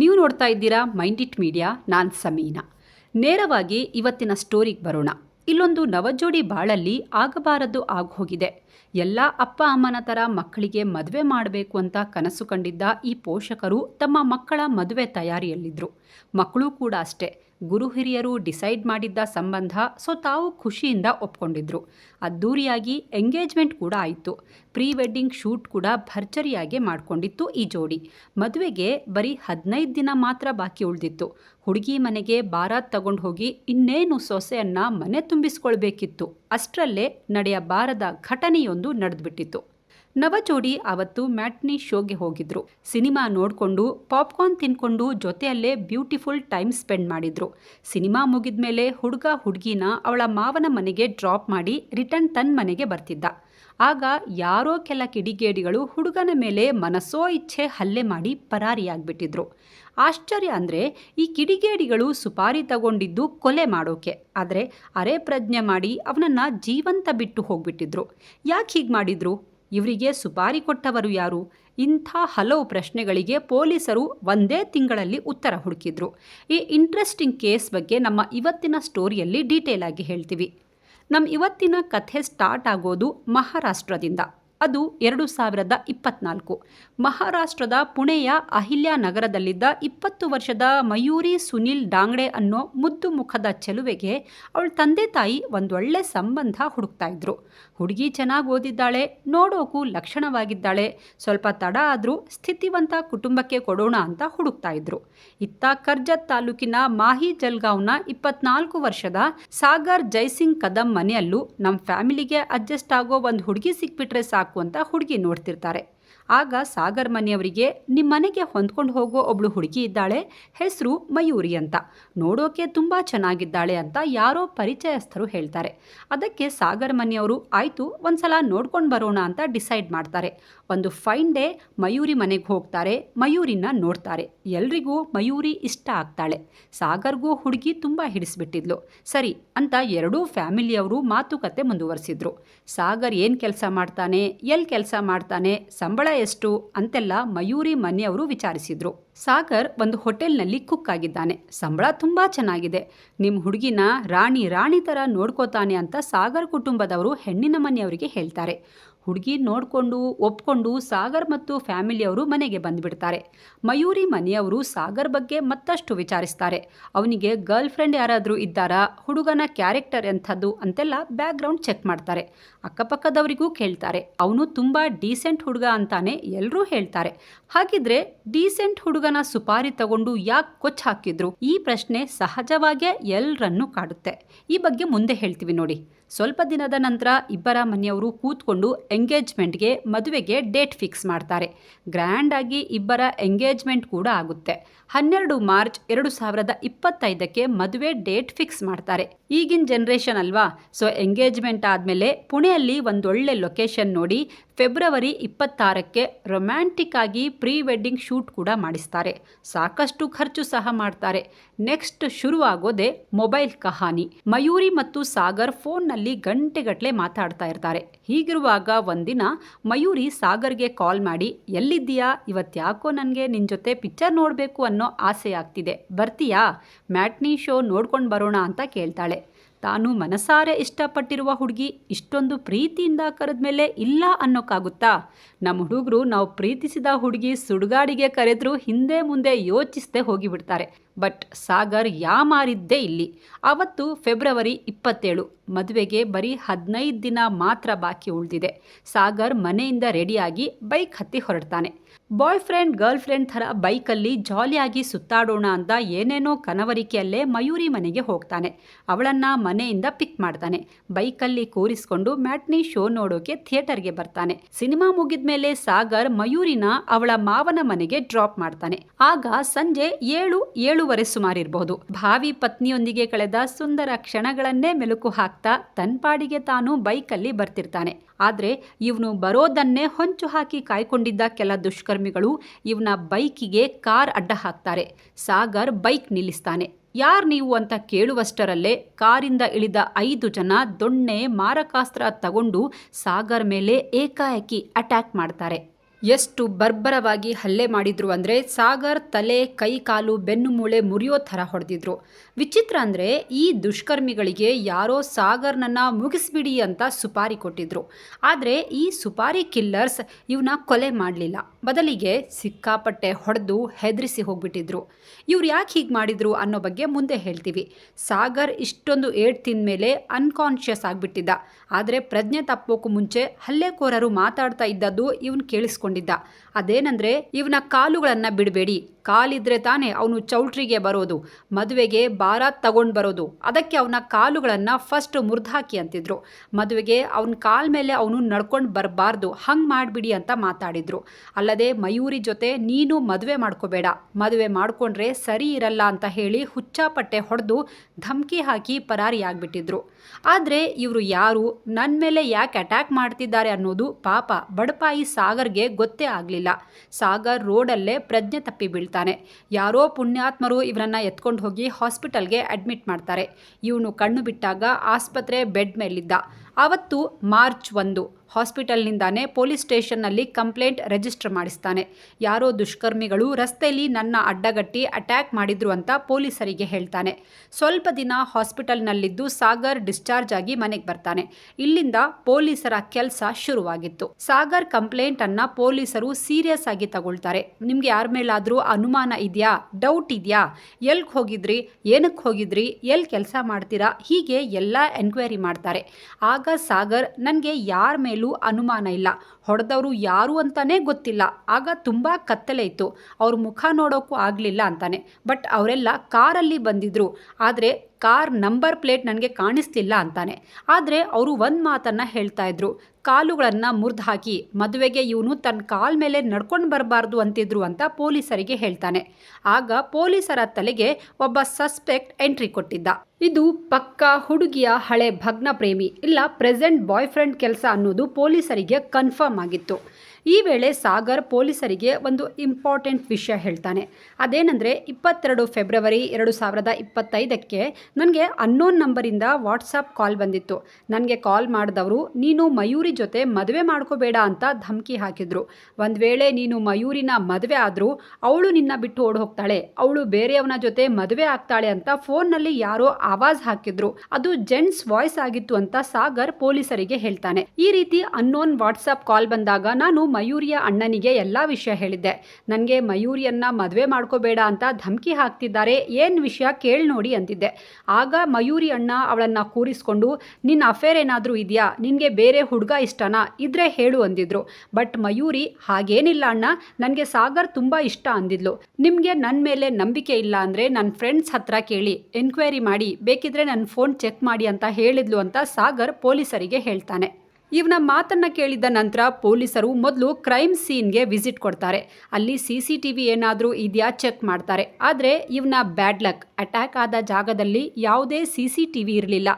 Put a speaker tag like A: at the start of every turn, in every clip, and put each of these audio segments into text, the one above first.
A: ನೀವು ನೋಡ್ತಾ ಇದ್ದೀರಾ ಮೈಂಡ್ ಇಟ್ ಮೀಡಿಯಾ, ನಾನು ಸಮೀನಾ. ನೇರವಾಗಿ ಇವತ್ತಿನ ಸ್ಟೋರಿಗೆ ಬರೋಣ. ಇಲ್ಲೊಂದು ನವಜೋಡಿ ಬಾಳಲ್ಲಿ ಆಗಬಾರದು ಆಗೋಗಿದೆ ಎಲ್ಲ ಅಪ್ಪ ಅಮ್ಮನ ಥರ ಮಕ್ಕಳಿಗೆ ಮದುವೆ ಮಾಡಬೇಕು ಅಂತ ಕನಸು ಕಂಡಿದ್ದ ಈ ಪೋಷಕರು ತಮ್ಮ ಮಕ್ಕಳ ಮದುವೆ ತಯಾರಿಯಲ್ಲಿದ್ದರು ಮಕ್ಕಳು ಕೂಡ ಅಷ್ಟೇ. ಗುರು ಹಿರಿಯರು ಡಿಸೈಡ್ ಮಾಡಿದ್ದ ಸಂಬಂಧ ಸೊ ತಾವು ಖುಷಿಯಿಂದ ಒಪ್ಕೊಂಡಿದ್ರು. ಅದ್ದೂರಿಯಾಗಿ ಎಂಗೇಜ್ಮೆಂಟ್ ಕೂಡ ಆಯಿತು. ಪ್ರೀ ವೆಡ್ಡಿಂಗ್ ಶೂಟ್ ಕೂಡ ಭರ್ಜರಿಯಾಗಿ ಮಾಡಿಕೊಂಡಿತ್ತು ಈ ಜೋಡಿ. ಮದುವೆಗೆ ಬರೀ ಹದಿನೈದು ದಿನ ಮಾತ್ರ ಬಾಕಿ ಉಳಿದಿತ್ತು. ಹುಡುಗಿ ಮನೆಗೆ ಬಾರಾತ್ ತಗೊಂಡು ಹೋಗಿ ಇನ್ನೇನು ಸೊಸೆಯನ್ನ ಮನೆ ತುಂಬಿಸ್ಕೊಳ್ಬೇಕಿತ್ತು. ಅಷ್ಟರಲ್ಲೇ ನಡೆಯಬಾರದ ಘಟನೆಯೊಂದು ನಡೆದ್ಬಿಟ್ಟಿತ್ತು. ನವಜೋಡಿ ಅವತ್ತು ಮ್ಯಾಟ್ನಿ ಶೋಗೆ ಹೋಗಿದ್ರು. ಸಿನಿಮಾ ನೋಡಿಕೊಂಡು, ಪಾಪ್ಕಾರ್ನ್ ತಿನ್ಕೊಂಡು ಜೊತೆಯಲ್ಲೇ ಬ್ಯೂಟಿಫುಲ್ ಟೈಮ್ ಸ್ಪೆಂಡ್ ಮಾಡಿದ್ರು. ಸಿನಿಮಾ ಮುಗಿದ ಮೇಲೆ ಹುಡುಗ ಹುಡುಗಿನ ಅವಳ ಮಾವನ ಮನೆಗೆ ಡ್ರಾಪ್ ಮಾಡಿ ರಿಟರ್ನ್ ತನ್ನ ಮನೆಗೆ ಬರ್ತಿದ್ದ. ಆಗ ಯಾರೋ ಕೆಲ ಕಿಡಿಗೇಡಿಗಳು ಹುಡುಗನ ಮೇಲೆ ಮನಸ್ಸೋ ಇಚ್ಛೆ ಹಲ್ಲೆ ಮಾಡಿ ಪರಾರಿಯಾಗ್ಬಿಟ್ಟಿದ್ರು. ಆಶ್ಚರ್ಯ ಅಂದರೆ, ಈ ಕಿಡಿಗೇಡಿಗಳು ಸುಪಾರಿ ತಗೊಂಡಿದ್ದು ಕೊಲೆ ಮಾಡೋಕೆ. ಆದರೆ ಅರೆ ಪ್ರಜ್ಞೆ ಮಾಡಿ ಅವನನ್ನು ಜೀವಂತ ಬಿಟ್ಟು ಹೋಗ್ಬಿಟ್ಟಿದ್ರು. ಯಾಕೆ ಹೀಗೆ ಮಾಡಿದ್ರು? ಇವರಿಗೆ ಸುಪಾರಿ ಕೊಟ್ಟವರು ಯಾರು? ಇಂಥ ಹಲವು ಪ್ರಶ್ನೆಗಳಿಗೆ ಪೊಲೀಸರು ಒಂದೇ ತಿಂಗಳಲ್ಲಿ ಉತ್ತರ ಹುಡುಕಿದ್ರು. ಈ ಇಂಟ್ರೆಸ್ಟಿಂಗ್ ಕೇಸ್ ಬಗ್ಗೆ ನಮ್ಮ ಇವತ್ತಿನ ಸ್ಟೋರಿಯಲ್ಲಿ ಡೀಟೇಲ್ ಆಗಿ ಹೇಳ್ತೀವಿ. ನಮ್ಮ ಇವತ್ತಿನ ಕಥೆ ಸ್ಟಾರ್ಟ್ ಆಗೋದು ಮಹಾರಾಷ್ಟ್ರದಿಂದ. ಅದು ಎರಡು ಸಾವಿರದ ಇಪ್ಪತ್ನಾಲ್ಕು. ಮಹಾರಾಷ್ಟ್ರದ ಪುಣೆಯ ಅಹಿಲ್ಯ ನಗರದಲ್ಲಿದ್ದ ಇಪ್ಪತ್ತು ವರ್ಷದ ಮಯೂರಿ ಸುನಿಲ್ ಡಾಂಗ್ಡೆ ಅನ್ನೋ ಮುದ್ದು ಮುಖದ ಚೆಲುವೆಗೆ ಅವಳ ತಂದೆ ತಾಯಿ ಒಂದೊಳ್ಳೆ ಸಂಬಂಧ ಹುಡುಕ್ತಾ ಇದ್ರು. ಹುಡುಗಿ ಚೆನ್ನಾಗಿ ಓದಿದ್ದಾಳೆ, ನೋಡೋಕು ಲಕ್ಷಣವಾಗಿದ್ದಾಳೆ, ಸ್ವಲ್ಪ ತಡ ಆದರೂ ಸ್ಥಿತಿವಂತ ಕುಟುಂಬಕ್ಕೆ ಕೊಡೋಣ ಅಂತ ಹುಡುಕ್ತಾ ಇದ್ರು. ಇತ್ತ ಕರ್ಜತ್ ತಾಲೂಕಿನ ಮಾಹಿ ಜಲ್ಗಾಂವ್ನ ಇಪ್ಪತ್ನಾಲ್ಕು ವರ್ಷದ ಸಾಗರ್ ಜೈಸಿಂಗ್ ಕದಂ ಮನೆಯಲ್ಲೂ ನಮ್ಮ ಫ್ಯಾಮಿಲಿಗೆ ಅಡ್ಜಸ್ಟ್ ಆಗೋ ಒಂದು ಹುಡುಗಿ ಸಿಕ್ಬಿಟ್ರೆ ಸಾಕು ಅಂತ ಹುಡುಗಿ ನೋಡ್ತಿರ್ತಾರೆ. ಆಗ ಸಾಗರ್ ಮನೆಯವರಿಗೆ ನಿಮ್ಮ ಮನೆಗೆ ಹೊಂದ್ಕೊಂಡು ಹೋಗೋ ಒಬ್ಳು ಹುಡುಗಿ ಇದ್ದಾಳೆ, ಹೆಸರು ಮಯೂರಿ ಅಂತ. ನೋಡೋಕೆ ತುಂಬ ಚೆನ್ನಾಗಿದ್ದಾಳೆ ಅಂತ ಯಾರೋ ಪರಿಚಯಸ್ಥರು ಹೇಳ್ತಾರೆ. ಅದಕ್ಕೆ ಸಾಗರ್ ಮನೆಯವರು, ಆಯಿತು, ಒಂದ್ಸಲ ನೋಡ್ಕೊಂಡು ಬರೋಣ ಅಂತ ಡಿಸೈಡ್ ಮಾಡ್ತಾರೆ. ಒಂದು ಫೈನ್ ಡೇ ಮಯೂರಿ ಮನೆಗೆ ಹೋಗ್ತಾರೆ, ಮಯೂರಿನ ನೋಡ್ತಾರೆ. ಎಲ್ರಿಗೂ ಮಯೂರಿ ಇಷ್ಟ ಆಗ್ತಾಳೆ. ಸಾಗರ್ಗೂ ಹುಡುಗಿ ತುಂಬ ಹಿಡಿಸ್ಬಿಟ್ಟಿದ್ಲು. ಸರಿ ಅಂತ ಎರಡೂ ಫ್ಯಾಮಿಲಿಯವರು ಮಾತುಕತೆ ಮುಂದುವರಿಸಿದ್ರು. ಸಾಗರ್ ಏನು ಕೆಲಸ ಮಾಡ್ತಾನೆ ಎಲ್ಲಿ ಕೆಲಸ ಮಾಡ್ತಾನೆ, ಸಂಬಳ ಎಷ್ಟು ಅಂತೆಲ್ಲ ಮಯೂರಿ ಮನೆಯವರು ವಿಚಾರಿಸಿದ್ರು. ಸಾಗರ್ ಒಂದು ಹೋಟೆಲ್ನಲ್ಲಿ ಕುಕ್ ಆಗಿದ್ದಾನೆ. ಸಂಬಳ ತುಂಬ ಚೆನ್ನಾಗಿದೆ. ನಿಮ್ಮ ಹುಡುಗಿನ ರಾಣಿ ರಾಣಿ ಥರ ನೋಡ್ಕೋತಾನೆ ಅಂತ ಸಾಗರ್ ಕುಟುಂಬದವರು ಹೆಣ್ಣಿನ ಮನೆಯವರಿಗೆ ಹೇಳ್ತಾರೆ. ಹುಡುಗಿ ನೋಡಿಕೊಂಡು, ಒಪ್ಕೊಂಡು ಸಾಗರ್ ಮತ್ತು ಫ್ಯಾಮಿಲಿಯವರು ಮನೆಗೆ ಬಂದುಬಿಡ್ತಾರೆ. ಮಯೂರಿ ಮನೆಯವರು ಸಾಗರ್ ಬಗ್ಗೆ ಮತ್ತಷ್ಟು ವಿಚಾರಿಸ್ತಾರೆ. ಅವನಿಗೆ ಗರ್ಲ್ ಫ್ರೆಂಡ್ ಯಾರಾದರೂ ಇದ್ದಾರಾ, ಹುಡುಗನ ಕ್ಯಾರೆಕ್ಟರ್ ಎಂಥದ್ದು ಅಂತೆಲ್ಲ ಬ್ಯಾಕ್ಗ್ರೌಂಡ್ ಚೆಕ್ ಮಾಡ್ತಾರೆ. ಅಕ್ಕಪಕ್ಕದವರಿಗೂ ಕೇಳ್ತಾರೆ. ಅವನು ತುಂಬ ಡೀಸೆಂಟ್ ಹುಡುಗ ಅಂತಾನೆ ಎಲ್ಲರೂ ಹೇಳ್ತಾರೆ. ಹಾಗಿದ್ರೆ ಡೀಸೆಂಟ್ ಹುಡುಗನ ಸುಪಾರಿ ತಗೊಂಡು ಯಾಕೆ ಕೊಚ್ಚ ಹಾಕಿದ್ರು? ಈ ಪ್ರಶ್ನೆ ಸಹಜವಾಗಿಯೇ ಎಲ್ಲರನ್ನೂ ಕಾಡುತ್ತೆ. ಈ ಬಗ್ಗೆ ಮುಂದೆ ಹೇಳ್ತೀವಿ ನೋಡಿ. ಸ್ವಲ್ಪ ದಿನದ ನಂತರ ಇಬ್ಬರ ಮನೆಯವರು ಕೂತ್ಕೊಂಡು ಎಂಗೇಜ್ಮೆಂಟ್ಗೆ ಮದುವೆಗೆ ಡೇಟ್ ಫಿಕ್ಸ್ ಮಾಡ್ತಾರೆ. ಗ್ರ್ಯಾಂಡಾಗಿ ಇಬ್ಬರ ಎಂಗೇಜ್ಮೆಂಟ್ ಕೂಡ ಆಗುತ್ತೆ. ಹನ್ನೆರಡು ಮಾರ್ಚ್ ಎರಡು ಸಾವಿರದ ಇಪ್ಪತ್ತೈದಕ್ಕೆ ಮದುವೆ ಡೇಟ್ ಫಿಕ್ಸ್ ಮಾಡ್ತಾರೆ. ಈಗಿನ ಜನ್ರೇಷನ್ ಅಲ್ವಾ? ಸೊ ಎಂಗೇಜ್ಮೆಂಟ್ ಆದಮೇಲೆ ಪುಣೆಯಲ್ಲಿ ಒಂದೊಳ್ಳೆ ಲೊಕೇಶನ್ ನೋಡಿ ಫೆಬ್ರವರಿ ಇಪ್ಪತ್ತಾರಕ್ಕೆ ರೊಮ್ಯಾಂಟಿಕ್ ಆಗಿ ಪ್ರೀ ವೆಡ್ಡಿಂಗ್ ಶೂಟ್ ಕೂಡ ಮಾಡಿಸ್ತಾರೆ. ಸಾಕಷ್ಟು ಖರ್ಚು ಸಹ ಮಾಡ್ತಾರೆ. ನೆಕ್ಸ್ಟ್ ಶುರುವಾಗೋದೆ ಮೊಬೈಲ್ ಕಹಾನಿ. ಮಯೂರಿ ಮತ್ತು ಸಾಗರ್ ಫೋನ್ನಲ್ಲಿ ಗಂಟೆಗಟ್ಟಲೆ ಮಾತಾಡ್ತಾ ಇರ್ತಾರೆ. ಹೀಗಿರುವಾಗ ಒಂದಿನ ಮಯೂರಿ ಸಾಗರ್ಗೆ ಕಾಲ್ ಮಾಡಿ, ಎಲ್ಲಿದ್ದೀಯಾ? ಇವತ್ತ್ಯಾಕೋ ನನಗೆ? ನಿನ್ನ ಜೊತೆ ಪಿಕ್ಚರ್ ನೋಡಬೇಕು ಅನ್ನೋ ಆಸೆ ಆಗ್ತಿದೆ ಬರ್ತೀಯಾ? ಮ್ಯಾಟ್ನಿ ಶೋ ನೋಡ್ಕೊಂಡು ಬರೋಣ ಅಂತ ಕೇಳ್ತಾಳೆ. ತಾನು ಮನಸಾರೆ ಇಷ್ಟಪಟ್ಟಿರುವ ಹುಡುಗಿ ಇಷ್ಟೊಂದು ಪ್ರೀತಿಯಿಂದ ಕರೆದ ಮೇಲೆ ಇಲ್ಲ ಅನ್ನೋಕ್ಕಾಗುತ್ತಾ ನಮ್ಮ ಹುಡುಗರು ನಾವು ಪ್ರೀತಿಸಿದ ಹುಡುಗಿ ಸುಡುಗಾಡಿಗೆ ಕರೆದ್ರೂ ಹಿಂದೆ ಮುಂದೆ ಯೋಚಿಸದೆ ಹೋಗಿಬಿಡ್ತಾರೆ. ಬಟ್ ಸಾಗರ್ ಯಾಮಾರಿದ್ದೇ ಇಲ್ಲಿ. ಅವತ್ತು ಫೆಬ್ರವರಿ ಇಪ್ಪತ್ತೇಳು, ಮದುವೆಗೆ ಬರೀ ಹದಿನೈದು ದಿನ ಮಾತ್ರ ಬಾಕಿ ಉಳಿದಿದೆ. ಸಾಗರ್ ಮನೆಯಿಂದ ರೆಡಿಯಾಗಿ ಬೈಕ್ ಹತ್ತಿ ಹೊರಡ್ತಾನೆ. ಬಾಯ್ ಫ್ರೆಂಡ್ ಗರ್ಲ್ ಫ್ರೆಂಡ್ ಥರ ಬೈಕಲ್ಲಿ ಜಾಲಿಯಾಗಿ ಸುತ್ತಾಡೋಣ ಅಂತ ಏನೇನೋ ಕನವರಿಕೆಯಲ್ಲೇ ಮಯೂರಿ ಮನೆಗೆ ಹೋಗ್ತಾನೆ. ಅವಳನ್ನು ಮನೆಯಿಂದ ಪಿಕ್ ಮಾಡ್ತಾನೆ. ಬೈಕಲ್ಲಿ ಕೂರಿಸ್ಕೊಂಡು ಮ್ಯಾಟ್ನಿ ಶೋ ನೋಡೋಕೆ ಥಿಯೇಟರ್ಗೆ ಬರ್ತಾನೆ. ಸಿನಿಮಾ ಮುಗಿದ ಮೇಲೆ ಸಾಗರ್ ಮಯೂರಿನ ಅವಳ ಮಾವನ ಮನೆಗೆ ಡ್ರಾಪ್ ಮಾಡ್ತಾನೆ. ಆಗ ಸಂಜೆ ಏಳು ಏಳು ಏಳುವರೆ ಸುಮಾರಿರಬಹುದು ಭಾವಿ ಪತ್ನಿಯೊಂದಿಗೆ ಕಳೆದ ಸುಂದರ ಕ್ಷಣಗಳನ್ನೇ ಮೆಲುಕು ಹಾಕ್ತಾ ತನ್ಪಾಡಿಗೆ ತಾನು ಬೈಕಲ್ಲಿ ಬರ್ತಿರ್ತಾನೆ. ಆದರೆ ಇವನು ಬರೋದನ್ನೇ ಹೊಂಚು ಹಾಕಿ ಕಾಯ್ಕೊಂಡಿದ್ದ ಕೆಲ ದುಷ್ಕರ್ಮಿಗಳು ಇವನ ಬೈಕಿಗೆ ಕಾರ್ ಅಡ್ಡ ಹಾಕ್ತಾರೆ. ಸಾಗರ್ ಬೈಕ್ ನಿಲ್ಲಿಸ್ತಾನೆ. ಯಾರು ನೀವು ಅಂತ ಕೇಳುವಷ್ಟರಲ್ಲೇ ಕಾರಿಂದ ಇಳಿದ ಐದು ಜನ ದೊಣ್ಣೆ ಮಾರಕಾಸ್ತ್ರ ತಗೊಂಡು ಸಾಗರ್ ಮೇಲೆ ಏಕಾಏಕಿ ಅಟ್ಯಾಕ್ ಮಾಡ್ತಾರೆ. ಎಷ್ಟು ಬರ್ಬರವಾಗಿ ಹಲ್ಲೆ ಮಾಡಿದ್ರು ಅಂದರೆ ಸಾಗರ್ ತಲೆ ಕೈ ಕಾಲು ಬೆನ್ನು ಮೂಳೆ ಮುರಿಯೋ ಥರ ಹೊಡೆದಿದ್ರು. ವಿಚಿತ್ರ ಅಂದರೆ ಈ ದುಷ್ಕರ್ಮಿಗಳಿಗೆ ಯಾರೋ ಸಾಗರ್ನನ್ನ ಮುಗಿಸ್ಬಿಡಿ ಅಂತ ಸುಪಾರಿ ಕೊಟ್ಟಿದ್ರು. ಆದರೆ ಈ ಸುಪಾರಿ ಕಿಲ್ಲರ್ಸ್ ಇವನ್ನ ಕೊಲೆ ಮಾಡಲಿಲ್ಲ. ಬದಲಿಗೆ ಸಿಕ್ಕಾಪಟ್ಟೆ ಹೊಡೆದು ಹೆದರಿಸಿ ಹೋಗ್ಬಿಟ್ಟಿದ್ರು. ಇವ್ರು ಯಾಕೆ ಹೀಗೆ ಮಾಡಿದ್ರು ಅನ್ನೋ ಬಗ್ಗೆ ಮುಂದೆ ಹೇಳ್ತೀವಿ. ಸಾಗರ್ ಇಷ್ಟೊಂದು ಏಟ್ ತಿಂದ ಮೇಲೆ ಅನ್ಕಾನ್ಷಿಯಸ್ ಆಗಿಬಿಟ್ಟಿದ್ದ. ಆದರೆ ಪ್ರಜ್ಞೆ ತಪ್ಪೋಕು ಮುಂಚೆ ಹಲ್ಲೆಕೋರರು ಮಾತಾಡ್ತಾ ಇದ್ದದ್ದು ಇವನ್ ಕೇಳಿಸ್ಕೊಂಡಿದ್ದ. ಅದೇನಂದ್ರೆ ಇವನ ಕಾಲುಗಳನ್ನು ಬಿಡಬೇಡಿ. ಕಾಲಿದ್ರೆ ತಾನೇ ಅವನು ಚೌಲ್ಟ್ರಿಗೆ ಬರೋದು, ಮದುವೆಗೆ ಬಾರ ತಗೊಂಡು ಬರೋದು. ಅದಕ್ಕೆ ಅವನ ಕಾಲುಗಳನ್ನು ಫಸ್ಟ್ ಮುರಿದಾಕಿ ಅಂತಿದ್ರು. ಮದುವೆಗೆ ಅವನ ಕಾಲ ಮೇಲೆ ಅವನು ನಡ್ಕೊಂಡು ಬರಬಾರ್ದು, ಹಂಗೆ ಮಾಡಿಬಿಡಿ ಅಂತ ಮಾತಾಡಿದ್ರು. ಅಲ್ಲದೆ ಮಯೂರಿ ಜೊತೆ ನೀನು ಮದುವೆ ಮಾಡ್ಕೋಬೇಡ, ಮದುವೆ ಮಾಡಿಕೊಂಡ್ರೆ ಸರಿ ಇರಲ್ಲ ಅಂತ ಹೇಳಿ ಹುಚ್ಚಾಪಟ್ಟೆ ಹೊಡೆದು ಧಮಕಿ ಹಾಕಿ ಪರಾರಿಯಾಗಿಬಿಟ್ಟಿದ್ರು ಆದರೆ ಇವರು ಯಾರು ನನ್ನ ಮೇಲೆ ಯಾಕೆ ಅಟ್ಯಾಕ್ ಮಾಡ್ತಿದ್ದಾರೆ ಅನ್ನೋದು ಪಾಪ ಬಡಪಾಯಿ ಸಾಗರ್ಗೆ ಗೊತ್ತೇ ಆಗಲಿಲ್ಲ. ಸಾಗರ್ ರೋಡಲ್ಲೇ ಪ್ರಜ್ಞೆ ತಪ್ಪಿ ಬೀಳ್ತಾನೆ ಯಾರೋ ಪುಣ್ಯಾತ್ಮರು ಇವರನ್ನು ಎತ್ಕೊಂಡು ಹೋಗಿ ಹಾಸ್ಪಿಟಲ್ಗೆ ಅಡ್ಮಿಟ್ ಮಾಡ್ತಾರೆ. ಇವನು ಕಣ್ಣು ಬಿಟ್ಟಾಗ ಆಸ್ಪತ್ರೆ ಬೆಡ್ ಮೇಲಿದ್ದ. ಆವತ್ತು ಮಾರ್ಚ್ ಒಂದು. ಹಾಸ್ಪಿಟಲ್ನಿಂದಾನೇ ಪೊಲೀಸ್ ಸ್ಟೇಷನ್ನಲ್ಲಿ ಕಂಪ್ಲೇಂಟ್ ರಿಜಿಸ್ಟರ್ ಮಾಡಿಸ್ತಾನೆ. ಯಾರೋ ದುಷ್ಕರ್ಮಿಗಳು ರಸ್ತೆಯಲ್ಲಿ ನನ್ನ ಅಡ್ಡಗಟ್ಟಿ ಅಟ್ಯಾಕ್ ಮಾಡಿದ್ರು ಅಂತ ಪೊಲೀಸರಿಗೆ ಹೇಳ್ತಾನೆ. ಸ್ವಲ್ಪ ದಿನ ಹಾಸ್ಪಿಟಲ್ನಲ್ಲಿದ್ದು ಸಾಗರ್ ಡಿಸ್ಚಾರ್ಜ್ ಆಗಿ ಮನೆಗೆ ಬರ್ತಾನೆ. ಇಲ್ಲಿಂದ ಪೊಲೀಸರ ಕೆಲಸ ಶುರುವಾಗಿತ್ತು. ಸಾಗರ್ ಕಂಪ್ಲೇಂಟ್ ಅನ್ನ ಪೊಲೀಸರು ಸೀರಿಯಸ್ ಆಗಿ ತಗೊಳ್ತಾರೆ. ನಿಮ್ಗೆ ಯಾರ ಮೇಲಾದರೂ ಅನುಮಾನ ಇದೆಯಾ? ಡೌಟ್ ಇದೆಯಾ? ಎಲ್ಗೆ ಹೋಗಿದ್ರಿ? ಏನಕ್ಕೆ ಹೋಗಿದ್ರಿ? ಎಲ್ಲಿ ಕೆಲಸ ಮಾಡ್ತೀರಾ? ಹೀಗೆ ಎಲ್ಲ ಎನ್ಕ್ವೈರಿ ಮಾಡ್ತಾರೆ. ಆಗ ಸಾಗರ್ ನನಗೆ ಯಾರ ಮೇಲೂ ಅನುಮಾನ ಇಲ್ಲ. ಹೊಡೆದವರು ಯಾರು ಅಂತಲೇ ಗೊತ್ತಿಲ್ಲ. ಆಗ ತುಂಬ ಕತ್ತಲೆ ಇತ್ತು ಅವ್ರ ಮುಖ ನೋಡೋಕ್ಕೂ ಆಗಲಿಲ್ಲ ಅಂತಾನೆ. ಬಟ್ ಅವರೆಲ್ಲ ಕಾರಲ್ಲಿ ಬಂದಿದ್ರು. ಆದರೆ ಕಾರ್ ನಂಬರ್ ಪ್ಲೇಟ್ ನನಗೆ ಕಾಣಿಸ್ತಿಲ್ಲ ಅಂತಾನೆ. ಆದರೆ ಅವರು ಒಂದು ಮಾತನ್ನು ಹೇಳ್ತಾ ಇದ್ರು. ಕಾಲುಗಳನ್ನು ಮುರಿದು ಹಾಕಿ ಮದುವೆಗೆ ಇವನು ತನ್ನ ಕಾಲ್ ಮೇಲೆ ನಡ್ಕೊಂಡು ಬರಬಾರ್ದು ಅಂತಿದ್ರು ಅಂತ ಪೊಲೀಸರಿಗೆ ಹೇಳ್ತಾನೆ. ಆಗ ಪೊಲೀಸರ ತಲೆಗೆ ಒಬ್ಬ ಸಸ್ಪೆಕ್ಟ್ ಎಂಟ್ರಿ ಕೊಟ್ಟಿದ್ದ. ಇದು ಪಕ್ಕ ಹುಡುಗಿಯ ಹಳೆ ಭಗ್ನ ಪ್ರೇಮಿ, ಇಲ್ಲ ಪ್ರೆಸೆಂಟ್ ಬಾಯ್ ಫ್ರೆಂಡ್ ಕೆಲಸ ಅನ್ನೋದು ಪೊಲೀಸರಿಗೆ ಕನ್ಫರ್ಮ್ ಆಗಿತ್ತು. ಈ ವೇಳೆ ಸಾಗರ್ ಪೊಲೀಸರಿಗೆ ಒಂದು ಇಂಪಾರ್ಟೆಂಟ್ ವಿಷಯ ಹೇಳ್ತಾನೆ. ಅದೇನೆಂದರೆ, ಇಪ್ಪತ್ತೆರಡು ಫೆಬ್ರವರಿ ಎರಡು ಸಾವಿರದ ಇಪ್ಪತ್ತೈದಕ್ಕೆ ನನಗೆ ಅನ್ನೋನ್ ನಂಬರಿಂದ ವಾಟ್ಸಪ್ ಕಾಲ್ ಬಂದಿತ್ತು. ನನಗೆ ಕಾಲ್ ಮಾಡಿದವರು, ನೀನು ಮಯೂರಿ ಜೊತೆ ಮದುವೆ ಮಾಡ್ಕೋಬೇಡ ಅಂತ ಧಮಕಿ ಹಾಕಿದ್ರು. ಒಂದು ವೇಳೆ ನೀನು ಮಯೂರಿನ ಮದುವೆ ಆದರೂ, ಅವಳು ನಿನ್ನ ಬಿಟ್ಟು ಓಡ್ ಹೋಗ್ತಾಳೆ ಅವಳು ಬೇರೆಯವನ ಜೊತೆ ಮದುವೆ ಆಗ್ತಾಳೆ ಅಂತ ಫೋನ್ನಲ್ಲಿ ಯಾರೋ ಆವಾಜ್ ಹಾಕಿದ್ರು. ಅದು ಜೆಂಟ್ಸ್ ವಾಯ್ಸ್ ಆಗಿತ್ತು ಅಂತ ಸಾಗರ್ ಪೊಲೀಸರಿಗೆ ಹೇಳ್ತಾನೆ. ಈ ರೀತಿ ಅನ್ನೋನ್ ವಾಟ್ಸಪ್ ಕಾಲ್ ಬಂದಾಗ ನಾನು ಮಯೂರಿಯ ಅಣ್ಣನಿಗೆ ಎಲ್ಲ ವಿಷಯ ಹೇಳಿದ್ದೆ. ನನಗೆ ಮಯೂರಿಯನ್ನ ಮದುವೆ ಮಾಡ್ಕೋಬೇಡ ಅಂತ ಧಮಕಿ ಹಾಕ್ತಿದ್ದಾರೆ. ಏನು ವಿಷಯ ಕೇಳಿ ನೋಡಿ ಅಂತಿದ್ದೆ. ಆಗ ಮಯೂರಿ ಅಣ್ಣ ಅವಳನ್ನು ಕೂರಿಸ್ಕೊಂಡು ನಿನ್ನ ಅಫೇರ್ ಏನಾದರೂ ಇದೆಯಾ? ನಿನಗೆ ಬೇರೆ ಹುಡುಗ ಇಷ್ಟನಾ? ಇದ್ರೆ ಹೇಳು ಅಂದಿದ್ರು. ಬಟ್ ಮಯೂರಿ, ಹಾಗೇನಿಲ್ಲ ಅಣ್ಣ. ನನಗೆ ಸಾಗರ್ ತುಂಬ ಇಷ್ಟ ಅಂದಿದ್ಲು. ನಿಮಗೆ ನನ್ನ ಮೇಲೆ ನಂಬಿಕೆ ಇಲ್ಲ ಅಂದರೆ ನನ್ನ ಫ್ರೆಂಡ್ಸ್ ಹತ್ರ ಕೇಳಿ. ಎನ್ಕ್ವೈರಿ ಮಾಡಿ. ಬೇಕಿದ್ರೆ ನನ್ನ ಫೋನ್ ಚೆಕ್ ಮಾಡಿ ಅಂತ ಹೇಳಿದ್ಲು ಅಂತ ಸಾಗರ್ ಪೊಲೀಸರಿಗೆ ಹೇಳ್ತಾನೆ. ಇವನ ಮಾತನ್ನ ಕೇಳಿದ ನಂತರ ಪೊಲೀಸರು ಮೊದಲು ಕ್ರೈಮ್ ಸೀನ್ಗೆ ವಿಸಿಟ್ ಕೊಡ್ತಾರೆ. ಅಲ್ಲಿ ಸಿ ಸಿ ಟಿ ವಿ ಏನಾದರೂ ಇದೆಯಾ ಚೆಕ್ ಮಾಡ್ತಾರೆ. ಆದರೆ ಇವನ ಬ್ಯಾಡ್ ಲಕ್. ಅಟ್ಯಾಕ್ ಆದ ಜಾಗದಲ್ಲಿ ಯಾವುದೇ ಸಿ ಸಿ ಟಿ ವಿ ಇರಲಿಲ್ಲ.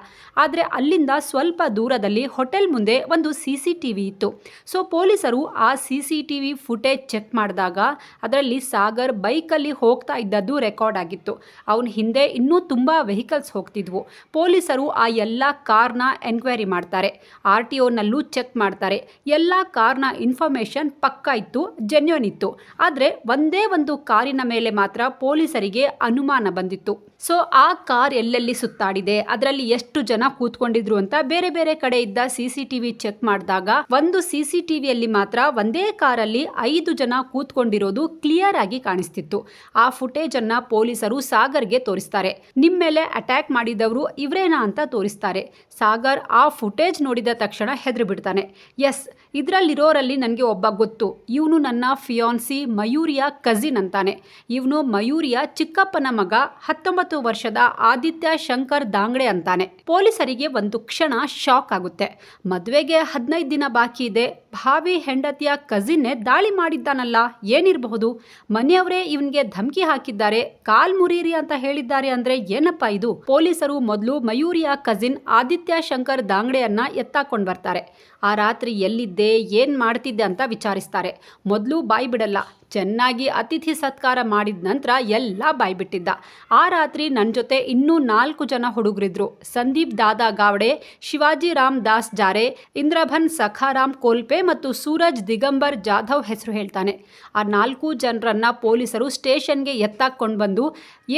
A: ಆದರೆ ಅಲ್ಲಿಂದ ಸ್ವಲ್ಪ ದೂರದಲ್ಲಿ ಹೋಟೆಲ್ ಮುಂದೆ ಒಂದು ಸಿ ಸಿ ಟಿ ವಿ ಇತ್ತು. ಸೊ ಪೊಲೀಸರು ಆ C C T V footage check ಮಾಡಿದಾಗ ಅದರಲ್ಲಿ ಸಾಗರ್ ಬೈಕಲ್ಲಿ ಹೋಗ್ತಾ ಇದ್ದದ್ದು ರೆಕಾರ್ಡ್ ಆಗಿತ್ತು. ಅವನ ಹಿಂದೆ ಇನ್ನೂ ತುಂಬ ವೆಹಿಕಲ್ಸ್ ಹೋಗ್ತಿದ್ವು. ಪೊಲೀಸರು ಆ ಎಲ್ಲ ಕಾರ್ನ ಎನ್ಕ್ವೈರಿ ಮಾಡ್ತಾರೆ. ಆರ್ ಟಿ ಒನಲ್ಲೂ ಚೆಕ್ ಮಾಡ್ತಾರೆ. ಎಲ್ಲ ಕಾರ್ನ ಇನ್ಫಾರ್ಮೇಷನ್ ಪಕ್ಕ ಇತ್ತು ಜೆನ್ಯೂನ್ ಇತ್ತು. ಆದರೆ ಒಂದೇ ಒಂದು ಕಾರಿನ ಮೇಲೆ ಮಾತ್ರ ಪೊಲೀಸರಿಗೆ ಅನುಮಾನ ಬಂದಿತ್ತು. ಸೊ ಆ ಕಾರ್ ಎಲ್ಲೆಲ್ಲಿ ಸುತ್ತಾಡಿದೆ, ಅದರಲ್ಲಿ ಎಷ್ಟು ಜನ ಕೂತ್ಕೊಂಡಿದ್ರು ಅಂತ ಬೇರೆ ಬೇರೆ ಕಡೆ ಇದ್ದ ಸಿ ಸಿ ಟಿವಿ ಚೆಕ್ ಮಾಡಿದಾಗ ಒಂದು ಸಿ ಸಿ ಟಿವಿಯಲ್ಲಿ ಮಾತ್ರ ಒಂದೇ ಕಾರಲ್ಲಿ ಐದು ಜನ ಕೂತ್ಕೊಂಡಿರೋದು ಕ್ಲಿಯರ್ ಆಗಿ ಕಾಣಿಸ್ತಿತ್ತು. ಆ ಫುಟೇಜ್ ಅನ್ನ ಪೊಲೀಸರು ಸಾಗರ್ಗೆ ತೋರಿಸ್ತಾರೆ. ನಿಮ್ಮ ಮೇಲೆ ಅಟ್ಯಾಕ್ ಮಾಡಿದವರು ಇವರೇನಾ ಅಂತ ತೋರಿಸ್ತಾರೆ. ಸಾಗರ್ ಆ ಫುಟೇಜ್ ನೋಡಿದ ತಕ್ಷಣ ಹೆದರಿಬಿಡ್ತಾನೆ. ಎಸ್ ಇದರಲ್ಲಿರೋರಲ್ಲಿ ನನಗೆ ಒಬ್ಬ ಗೊತ್ತು. ಇವನು ನನ್ನ ಫಿಯಾನ್ಸಿ ಮಯೂರಿಯ ಕಸಿನ್ ಅಂತಾನೆ. ಇವನು ಮಯೂರಿಯ ಚಿಕ್ಕಪ್ಪನ ಮಗ, ಹತ್ತೊಂಬತ್ತು ವರ್ಷದ ಆದಿತ್ಯ ಶಂಕರ್ ದಾಂಗ್ಡೆ ಅಂತಾನೆ. ಪೊಲೀಸರಿಗೆ ಒಂದು ಕ್ಷಣ ಶಾಕ್ ಆಗುತ್ತೆ. ಮದುವೆಗೆ ಹದಿನೈದು ದಿನ ಬಾಕಿ ಇದೆ. ಭಾವಿ ಹೆಂಡತಿಯ ಕಸಿನ್ನೇ ದಾಳಿ ಮಾಡಿದ್ದಾನಲ್ಲ, ಏನಿರಬಹುದು? ಮನೆಯವರೇ ಇವನಿಗೆ ಧಮಕಿ ಹಾಕಿದ್ದಾರೆ. ಕಾಲ್ ಮುರೀರಿ ಅಂತ ಹೇಳಿದ್ದಾರೆ ಅಂದ್ರೆ ಏನಪ್ಪ ಇದು? ಪೊಲೀಸರು ಮೊದಲು ಮಯೂರಿಯ ಕಸಿನ್ ಆದಿತ್ಯ ಶಂಕರ್ ದಾಂಗ್ಡೆಯನ್ನ ಎತ್ತಾಕೊಂಡು ಬರ್ತಾರೆ. ಆ ರಾತ್ರಿ ಎಲ್ಲಿದ್ದೆ, ಏನು ಮಾಡ್ತಿದ್ದೆ ಅಂತ ವಿಚಾರಿಸ್ತಾರೆ. ಮೊದಲು ಬಾಯಿ ಬಿಡಲ್ಲ ಚೆನ್ನಾಗಿ ಅತಿಥಿ ಸತ್ಕಾರ ಮಾಡಿದ ನಂತರ ಎಲ್ಲ ಬಾಯ್ಬಿಟ್ಟಿದ್ದ. ಆ ರಾತ್ರಿ ನನ್ನ ಜೊತೆ ಇನ್ನೂ ನಾಲ್ಕು ಜನ ಹುಡುಗರಿದ್ರು. ಸಂದೀಪ್ ದಾದಾ ಗಾವಡೆ, ಶಿವಾಜಿ ರಾಮ್ ದಾಸ್ ಜಾರೆ, ಇಂದ್ರಭನ್ ಸಖಾರಾಮ್ ಕೋಲ್ಪೆ ಮತ್ತು ಸೂರಜ್ ದಿಗಂಬರ್ ಜಾಧವ್ ಹೆಸರು ಹೇಳ್ತಾನೆ. ಆ ನಾಲ್ಕು ಜನರನ್ನ ಪೊಲೀಸರು ಸ್ಟೇಷನ್ಗೆ ಎತ್ತಾಕೊಂಡು ಬಂದು,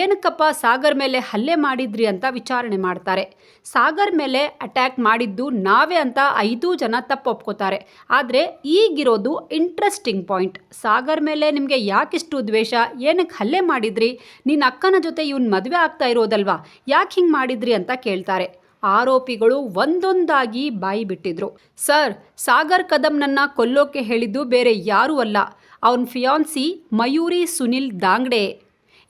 A: ಏನಕ್ಕಪ್ಪ ಸಾಗರ್ ಮೇಲೆ ಹಲ್ಲೆ ಮಾಡಿದ್ರಿ ಅಂತ ವಿಚಾರಣೆ ಮಾಡ್ತಾರೆ. ಸಾಗರ್ ಮೇಲೆ ಅಟ್ಯಾಕ್ ಮಾಡಿದ್ದು ನಾವೇ ಅಂತ ಐದು ಜನ ತಪ್ಪೊಪ್ಕೋತಾರೆ ಆದರೆ ಈಗಿರೋದು ಇಂಟ್ರೆಸ್ಟಿಂಗ್ ಪಾಯಿಂಟ್ ಸಾಗರ್ ಮೇಲೆ ನಿಮಗೆ ಯಾಕಿಷ್ಟು ದ್ವೇಷ? ಏನಕ್ಕೆ ಹಲ್ಲೆ ಮಾಡಿದ್ರಿ? ನಿನ್ನ ಅಕ್ಕನ ಜೊತೆ ಇವನ್ ಮದುವೆ ಆಗ್ತಾ ಇರೋದಲ್ವಾ? ಯಾಕೆ ಹಿಂಗೆ ಮಾಡಿದ್ರಿ ಅಂತ ಕೇಳ್ತಾರೆ. ಆರೋಪಿಗಳು ಒಂದೊಂದಾಗಿ ಬಾಯಿ ಬಿಟ್ಟಿದ್ರು. ಸರ್, ಸಾಗರ್ ಕದಮ್ನನ್ನ ಕೊಲ್ಲೋಕೆ ಹೇಳಿದ್ದು ಬೇರೆ ಯಾರೂ ಅಲ್ಲ. ಅವನ ಫಿಯಾನ್ಸಿ ಮಯೂರಿ ಸುನಿಲ್ ದಾಂಗ್ಡೆ.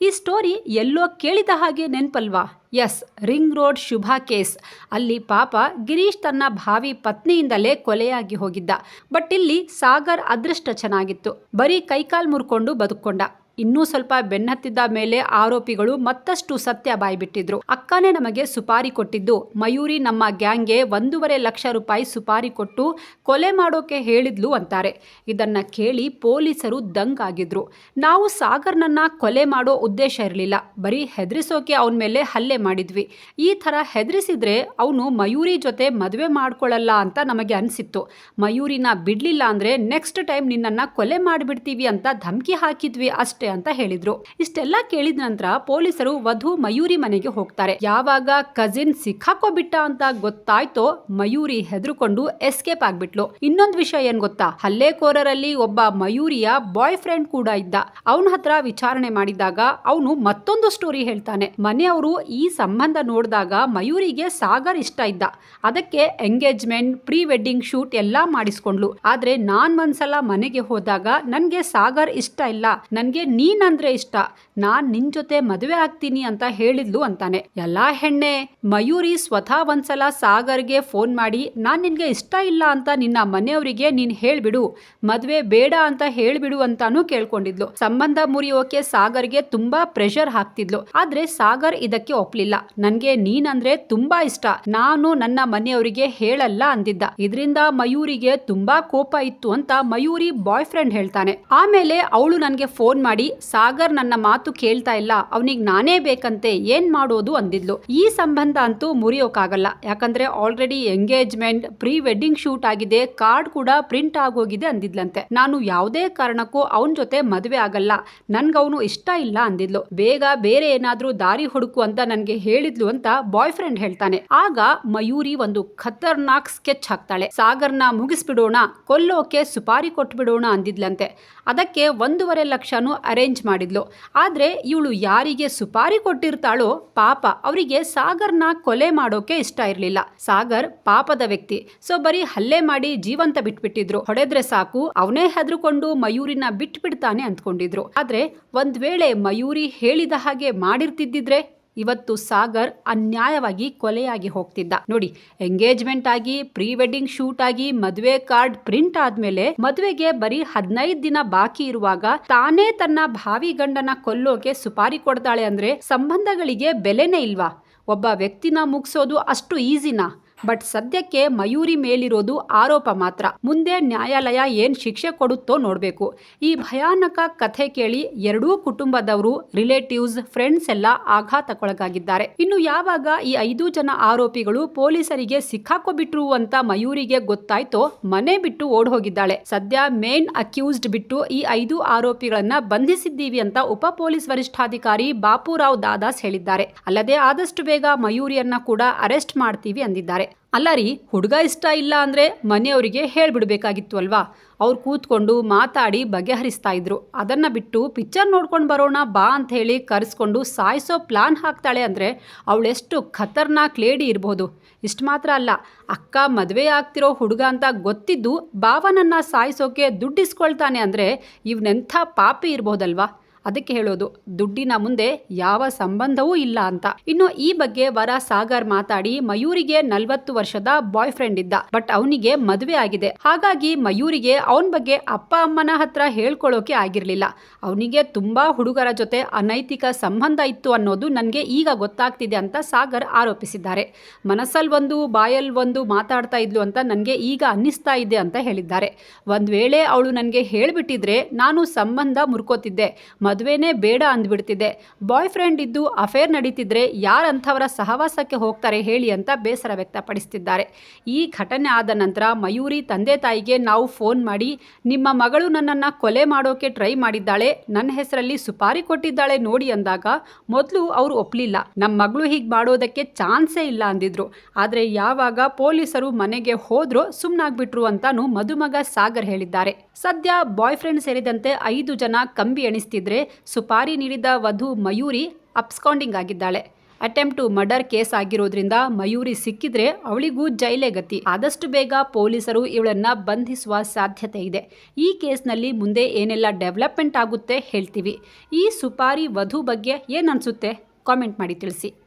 A: ಈ ಸ್ಟೋರಿ ಎಲ್ಲೋ ಕೇಳಿದ ಹಾಗೆ ನೆನಪಲ್ವಾ? Yes, ring road Shubha case. ಅಲ್ಲಿ ಪಾಪ ಗಿರೀಶ್ ತನ್ನ ಭಾವಿ ಪತ್ನಿಯಿಂದಲೇ ಕೊಲೆಯಾಗಿ ಹೋಗಿದ್ದ. ಬಟ್ ಇಲ್ಲಿ ಸಾಗರ್ ಅದೃಷ್ಟ ಚೆನ್ನಾಗಿತ್ತು. ಬರೀ ಕೈಕಾಲು ಮುರ್ಕೊಂಡು ಬದುಕೊಂಡ ಇನ್ನೂ ಸ್ವಲ್ಪ ಬೆನ್ನತ್ತಿದ್ದ ಮೇಲೆ ಆರೋಪಿಗಳು ಮತ್ತಷ್ಟು ಸತ್ಯ ಬಾಯ್ಬಿಟ್ಟಿದ್ರು. ಅಕ್ಕನೇ ನಮಗೆ ಸುಪಾರಿ ಕೊಟ್ಟಿದ್ದು. ಮಯೂರಿ ನಮ್ಮ ಗ್ಯಾಂಗ್ಗೆ ಒಂದೂವರೆ ಲಕ್ಷ ರೂಪಾಯಿ ಸುಪಾರಿ ಕೊಟ್ಟು ಕೊಲೆ ಮಾಡೋಕೆ ಹೇಳಿದ್ಲು ಅಂತಾರೆ. ಇದನ್ನ ಕೇಳಿ ಪೊಲೀಸರು ದಂಗಾಗಿದ್ರು ನಾವು ಸಾಗರ್ನನ್ನ ಕೊಲೆ ಮಾಡೋ ಉದ್ದೇಶ ಇರಲಿಲ್ಲ. ಬರೀ ಹೆದರಿಸೋಕೆ ಅವನ ಮೇಲೆ ಹಲ್ಲೆ ಮಾಡಿದ್ವಿ. ಈ ಥರ ಹೆದರಿಸಿದ್ರೆ ಅವನು ಮಯೂರಿ ಜೊತೆ ಮದುವೆ ಮಾಡ್ಕೊಳ್ಳಲ್ಲ ಅಂತ ನಮಗೆ ಅನಿಸಿತ್ತು. ಮಯೂರಿನ ಬಿಡ್ಲಿಲ್ಲ ಅಂದರೆ ನೆಕ್ಸ್ಟ್ ಟೈಮ್ ನಿನ್ನನ್ನು ಕೊಲೆ ಮಾಡಿಬಿಡ್ತೀವಿ ಅಂತ ಧಮಕಿ ಹಾಕಿದ್ವಿ ಅಷ್ಟೇ. ಅಂತ ಹೇಳಿದ್ರು. ಇಷ್ಟೆಲ್ಲ ಕೇಳಿದ ನಂತರ ಪೊಲೀಸರು ವಧು ಮಯೂರಿ ಮನೆಗೆ ಹೋಗ್ತಾರೆ. ಯಾವಾಗ ಕಸಿನ್ ಸಿಕ್ಕಾಕೋಬಿಟ್ಟ ಅಂತ ಗೊತ್ತಾಯ್ತೋ ಮಯೂರಿ ಹೆದರ್ಕೊಂಡು ಎಸ್ಕೇಪ್ ಆಗ್ಬಿಟ್ಲು. ಇನ್ನೊಂದು ವಿಷಯ ಏನ್ ಗೊತ್ತಾ? ಹಲ್ಲೆಕೋರರಲ್ಲಿ ಒಬ್ಬ ಮಯೂರಿಯ ಬಾಯ್ ಫ್ರೆಂಡ್ ಕೂಡ ಇದ್ದ. ಅವನ ಹತ್ರ ವಿಚಾರಣೆ ಮಾಡಿದಾಗ ಅವನು ಮತ್ತೊಂದು ಸ್ಟೋರಿ ಹೇಳ್ತಾನೆ. ಮನೆಯವರು ಈ ಸಂಬಂಧ ನೋಡಿದಾಗ ಮಯೂರಿಗೆ ಸಾಗರ್ ಇಷ್ಟ ಇದ್ದ. ಅದಕ್ಕೆ ಎಂಗೇಜ್ಮೆಂಟ್ ಪ್ರೀ ವೆಡ್ಡಿಂಗ್ ಶೂಟ್ ಎಲ್ಲಾ ಮಾಡಿಸ್ಕೊಂಡ್ಲು. ಆದ್ರೆ ನಾನ್ ಒಂದ್ಸಲ ಮನೆಗೆ ಹೋದಾಗ ನನ್ಗೆ ಸಾಗರ್ ಇಷ್ಟ ಇಲ್ಲ. ನನ್ಗೆ ನೀನಂದ್ರೆ ಇಷ್ಟ. ನಾನ್ ನಿನ್ ಜೊತೆ ಮದುವೆ ಆಗ್ತೀನಿ ಅಂತ ಹೇಳಿದ್ಲು ಅಂತಾನೆ. ಎಲ್ಲಾ ಹೆಣ್ಣೆ, ಮಯೂರಿ ಸ್ವತಃ ಒಂದ್ಸಲ ಸಾಗರ್ಗೆ ಫೋನ್ ಮಾಡಿ, ನಾನ್ ನಿನ್ಗೆ ಇಷ್ಟ ಇಲ್ಲ ಅಂತ ನಿನ್ನ ಮನೆಯವರಿಗೆ ನೀನ್ ಹೇಳ್ಬಿಡು, ಮದ್ವೆ ಬೇಡ ಅಂತ ಹೇಳ್ಬಿಡು ಅಂತಾನು ಕೇಳ್ಕೊಂಡಿದ್ಲು. ಸಂಬಂಧ ಮುರಿಯೋಕೆ ಸಾಗರ್ಗೆ ತುಂಬಾ ಪ್ರೆಷರ್ ಹಾಕ್ತಿದ್ಲು. ಆದ್ರೆ ಸಾಗರ್ ಇದಕ್ಕೆ ಒಪ್ಲಿಲ್ಲ. ನನ್ಗೆ ನೀನಂದ್ರೆ ತುಂಬಾ ಇಷ್ಟ. ನಾನು ನನ್ನ ಮನೆಯವರಿಗೆ ಹೇಳಲ್ಲ ಅಂದಿದ್ದ. ಇದರಿಂದ ಮಯೂರಿಗೆ ತುಂಬಾ ಕೋಪ ಇತ್ತು ಅಂತ ಮಯೂರಿ ಬಾಯ್ ಫ್ರೆಂಡ್ ಹೇಳ್ತಾನೆ. ಆಮೇಲೆ ಅವಳು ನನ್ಗೆ ಫೋನ್ ಮಾಡಿ ಸಾಗರ್ ನನ್ನ ಮಾತು ಕೇಳ್ತಾ ಇಲ್ಲ, ಅವನಿಗೆ ನಾನೇ ಬೇಕಂತೆ ಏನ್ ಮಾಡೋದು ಅಂದಿದ್ಲು. ಈ ಸಂಬಂಧ ಅಂತೂ ಮುರಿಯೋಕಾಗಲ್ಲ. ಯಾಕಂದ್ರೆ already engagement pre wedding shoot ಆಗಿದೆ ಕಾರ್ಡ್ ಕೂಡ ಪ್ರಿಂಟ್ ಆಗೋಗಿದೆ ಅಂದಿದ್ಲಂತೆ. ನಾನು ಯಾವುದೇ ಕಾರಣಕ್ಕೂ ಅವನ ಜೊತೆ ಮದುವೆ ಆಗಲ್ಲ ನನ್ಗವನು ಇಷ್ಟ ಇಲ್ಲ ಅಂದಿದ್ಲು. ಬೇಗ ಬೇರೆ ಏನಾದ್ರೂ ದಾರಿ ಹುಡುಕು ಅಂತ ನನ್ಗೆ ಹೇಳಿದ್ಲು ಅಂತ ಬಾಯ್ ಫ್ರೆಂಡ್ ಹೇಳ್ತಾನೆ. ಆಗ ಮಯೂರಿ ಒಂದು ಖತರ್ನಾಕ್ ಸ್ಕೆಚ್ ಹಾಕ್ತಾಳೆ. ಸಾಗರ್ನ ಮುಗಿಸ್ಬಿಡೋಣ, ಕೊಲ್ಲೋಕೆ ಸುಪಾರಿ ಕೊಟ್ಬಿಡೋಣ ಅಂದಿದ್ಲಂತೆ. ಅದಕ್ಕೆ ಒಂದೂವರೆ ಲಕ್ಷನೂ ಅರೇಂಜ್ ಮಾಡಿದ್ಲು. ಆದರೆ ಇವಳು ಯಾರಿಗೆ ಸುಪಾರಿ ಕೊಟ್ಟಿರ್ತಾಳೋ ಪಾಪ ಅವರಿಗೆ ಸಾಗರ್ನ ಕೊಲೆ ಮಾಡೋಕೆ ಇಷ್ಟ ಇರಲಿಲ್ಲ. ಸಾಗರ್ ಪಾಪದ ವ್ಯಕ್ತಿ. ಸೊ ಬರೀ ಹಲ್ಲೆ ಮಾಡಿ ಜೀವಂತ ಬಿಟ್ಬಿಟ್ಟಿದ್ರು. ಹೊಡೆದ್ರೆ ಸಾಕು, ಅವನೇ ಹೆದರ್ಕೊಂಡು ಮಯೂರಿನ ಬಿಟ್ಬಿಡ್ತಾನೆ ಅಂದ್ಕೊಂಡಿದ್ರು. ಆದ್ರೆ ಒಂದ್ ವೇಳೆ ಮಯೂರಿ ಹೇಳಿದ ಹಾಗೆ ಮಾಡಿರ್ತಿದ್ದಿದ್ರೆ ಇವತ್ತು ಸಾಗರ್ ಅನ್ಯಾಯವಾಗಿ ಕೊಲೆಯಾಗಿ ಹೋಗ್ತಿದ್ದ. ನೋಡಿ ಎಂಗೇಜ್ಮೆಂಟ್ ಆಗಿ ಪ್ರೀ ವೆಡ್ಡಿಂಗ್ ಶೂಟ್ ಆಗಿ, ಮದುವೆ ಕಾರ್ಡ್ ಪ್ರಿಂಟ್ ಆದ್ಮೇಲೆ ಮದುವೆಗೆ ಬರೀ ಹದಿನೈದು ದಿನ ಬಾಕಿ ಇರುವಾಗ ತಾನೇ ತನ್ನ ಭಾವಿ ಗಂಡನ ಕೊಲ್ಲೋಕೆ ಸುಪಾರಿ ಕೊಡ್ತಾಳೆ ಅಂದ್ರೆ ಸಂಬಂಧಗಳಿಗೆ ಬೆಲೆನೇ ಇಲ್ವಾ? ಒಬ್ಬ ವ್ಯಕ್ತಿನ ಮುಗಿಸೋದು ಅಷ್ಟು ಈಸಿನಾ? ಬಟ್ ಸದ್ಯಕ್ಕೆ ಮಯೂರಿ ಮೇಲಿರೋದು ಆರೋಪ ಮಾತ್ರ. ಮುಂದೆ ನ್ಯಾಯಾಲಯ ಏನ್ ಶಿಕ್ಷೆ ಕೊಡುತ್ತೋ ನೋಡಬೇಕು. ಈ ಭಯಾನಕ ಕಥೆ ಕೇಳಿ ಎರಡೂ ಕುಟುಂಬದವರು, ರಿಲೇಟಿವ್ಸ್, ಫ್ರೆಂಡ್ಸ್ ಎಲ್ಲ ಆಘಾತಕ್ಕೊಳಗಾಗಿದ್ದಾರೆ. ಇನ್ನು ಯಾವಾಗ ಈ ಐದು ಜನ ಆರೋಪಿಗಳು ಪೊಲೀಸರಿಗೆ ಸಿಕ್ಕಾಕೋಬಿಟ್ರು ಅಂತ ಮಯೂರಿಗೆ ಗೊತ್ತಾಯ್ತೋ ಮನೆ ಬಿಟ್ಟು ಓಡ್ ಹೋಗಿದ್ದಾಳೆ ಸದ್ಯ ಮೇನ್ ಅಕ್ಯೂಸ್ಡ್ ಬಿಟ್ಟು ಈ ಐದು ಆರೋಪಿಗಳನ್ನ ಬಂಧಿಸಿದ್ದೀವಿ ಅಂತ ಉಪ ಪೊಲೀಸ್ ವರಿಷ್ಠಾಧಿಕಾರಿ ಬಾಪುರಾವ್ ದಾದಾಸ್ ಹೇಳಿದ್ದಾರೆ. ಅಲ್ಲದೆ ಆದಷ್ಟು ಬೇಗ ಮಯೂರಿಯನ್ನ ಕೂಡ ಅರೆಸ್ಟ್ ಮಾಡ್ತೀವಿ ಅಂದಿದ್ದಾರೆ. ಅಲ್ಲ ರೀ, ಹುಡುಗ ಇಷ್ಟ ಇಲ್ಲ ಅಂದರೆ ಮನೆಯವರಿಗೆ ಹೇಳಿಬಿಡಬೇಕಾಗಿತ್ತು ಅಲ್ವಾ ಅವ್ರು ಕೂತ್ಕೊಂಡು ಮಾತಾಡಿ ಬಗೆಹರಿಸ್ತಾ ಇದ್ರು. ಅದನ್ನು ಬಿಟ್ಟು ಪಿಕ್ಚರ್ ನೋಡ್ಕೊಂಡು ಬರೋಣ ಬಾ ಅಂತ ಹೇಳಿ ಕರೆಸ್ಕೊಂಡು ಸಾಯಿಸೋ ಪ್ಲಾನ್ ಹಾಕ್ತಾಳೆ ಅಂದರೆ ಅವಳೆಷ್ಟು ಖತರ್ನಾಕ್ ಲೇಡಿ ಇರ್ಬೋದು. ಇಷ್ಟು ಮಾತ್ರ ಅಲ್ಲ, ಅಕ್ಕ ಮದುವೆ ಆಗ್ತಿರೋ ಹುಡುಗ ಅಂತ ಗೊತ್ತಿದ್ದು ಭಾವನನ್ನು ಸಾಯಿಸೋಕೆ ದುಡ್ಡಿಸ್ಕೊಳ್ತಾನೆ ಅಂದರೆ ಇವನೆಂಥ ಪಾಪಿ ಇರ್ಬೋದಲ್ವಾ? ಅದಕ್ಕೆ ಹೇಳೋದು, ದುಡ್ಡಿನ ಮುಂದೆ ಯಾವ ಸಂಬಂಧವೂ ಇಲ್ಲ ಅಂತ. ಇನ್ನು ಈ ಬಗ್ಗೆ ವರ ಸಾಗರ್ ಮಾತಾಡಿ, ಮಯೂರಿಗೆ ನಲ್ವತ್ತು ವರ್ಷದ ಬಾಯ್ ಫ್ರೆಂಡ್ ಇದ್ದ, ಬಟ್ ಅವನಿಗೆ ಮದುವೆ ಆಗಿದೆ. ಹಾಗಾಗಿ ಮಯೂರಿಗೆ ಅವನ ಬಗ್ಗೆ ಅಪ್ಪ, ಅಮ್ಮನ ಹತ್ರ ಹೇಳ್ಕೊಳ್ಳೋಕೆ ಆಗಿರ್ಲಿಲ್ಲ. ಅವನಿಗೆ ತುಂಬಾ ಹುಡುಗರ ಜೊತೆ ಅನೈತಿಕ ಸಂಬಂಧ ಇತ್ತು ಅನ್ನೋದು ನನಗೆ ಈಗ ಗೊತ್ತಾಗ್ತಿದೆ ಅಂತ ಸಾಗರ್ ಆರೋಪಿಸಿದ್ದಾರೆ. ಮನಸ್ಸಲ್ಲಿ ಒಂದು ಬಾಯಲ್ ಒಂದು ಮಾತಾಡ್ತಾ ಇದ್ಲು ಅಂತ ನನಗೆ ಈಗ ಅನ್ನಿಸ್ತಾ ಇದೆ ಅಂತ ಹೇಳಿದ್ದಾರೆ. ಒಂದು ವೇಳೆ ಅವಳು ನನಗೆ ಹೇಳ್ಬಿಟ್ಟಿದ್ರೆ ನಾನು ಸಂಬಂಧ ಮುರ್ಕೋತಿದ್ದೆ. ಮದುವೆನೇ ಬೇಡ ಅಂದ್ಬಿಡ್ತಿದೆ. ಬಾಯ್ ಫ್ರೆಂಡ್ ಇದ್ದು ಅಫೇರ್ ನಡೀತಿದ್ರೆ ಯಾರಂಥವರ ಸಹವಾಸಕ್ಕೆ ಹೋಗ್ತಾರೆ ಹೇಳಿ ಅಂತ ಬೇಸರ ವ್ಯಕ್ತಪಡಿಸ್ತಿದ್ದಾರೆ. ಈ ಘಟನೆ ಆದ ನಂತರ ಮಯೂರಿ ತಂದೆ ತಾಯಿಗೆ ನಾವು ಫೋನ್ ಮಾಡಿ, ನಿಮ್ಮ ಮಗಳು ನನ್ನನ್ನು ಕೊಲೆ ಮಾಡೋಕೆ ಟ್ರೈ ಮಾಡಿದ್ದಾಳೆ, ನನ್ನ ಹೆಸರಲ್ಲಿ ಸುಪಾರಿ ಕೊಟ್ಟಿದ್ದಾಳೆ ನೋಡಿ ಅಂದಾಗ ಮೊದಲು ಅವರು ಒಪ್ಪಲಿಲ್ಲ ನಮ್ಮ ಮಗಳು ಹೀಗೆ ಮಾಡೋದಕ್ಕೆ ಚಾನ್ಸೇ ಇಲ್ಲ ಅಂದಿದ್ರು. ಆದರೆ ಯಾವಾಗ ಪೊಲೀಸರು ಮನೆಗೆ ಹೋದ್ರೋ ಸುಮ್ಮನಾಗ್ಬಿಟ್ರು ಅಂತಾನು ಮದುಮಗ ಸಾಗರ್ ಹೇಳಿದ್ದಾರೆ. ಸದ್ಯ ಬಾಯ್ ಫ್ರೆಂಡ್ ಸೇರಿದಂತೆ ಐದು ಜನ ಕಂಬಿ ಎಣಿಸ್ತಿದ್ರೆ ಸುಪಾರಿ ನೀಡಿದ ವಧು ಮಯೂರಿ ಅಪ್ಸ್ಕಾಂಡಿಂಗ್ ಆಗಿದ್ದಾಳೆ. ಅಟೆಂಪ್ಟ್ ಟು ಮರ್ಡರ್ ಕೇಸ್ ಆಗಿರೋದ್ರಿಂದ ಮಯೂರಿ ಸಿಕ್ಕಿದ್ರೆ ಅವಳಿಗೂ ಜೈಲೇ ಗತಿ. ಆದಷ್ಟು ಬೇಗ ಪೊಲೀಸರು ಇವಳನ್ನ ಬಂಧಿಸುವ ಸಾಧ್ಯತೆ ಇದೆ. ಈ ಕೇಸ್ನಲ್ಲಿ ಮುಂದೆ ಏನೆಲ್ಲ ಡೆವಲಪ್ಮೆಂಟ್ ಆಗುತ್ತೆ ಹೇಳ್ತೀವಿ. ಈ ಸುಪಾರಿ ವಧು ಬಗ್ಗೆ ಏನನ್ಸುತ್ತೆ ಕಾಮೆಂಟ್ ಮಾಡಿ ತಿಳಿಸಿ.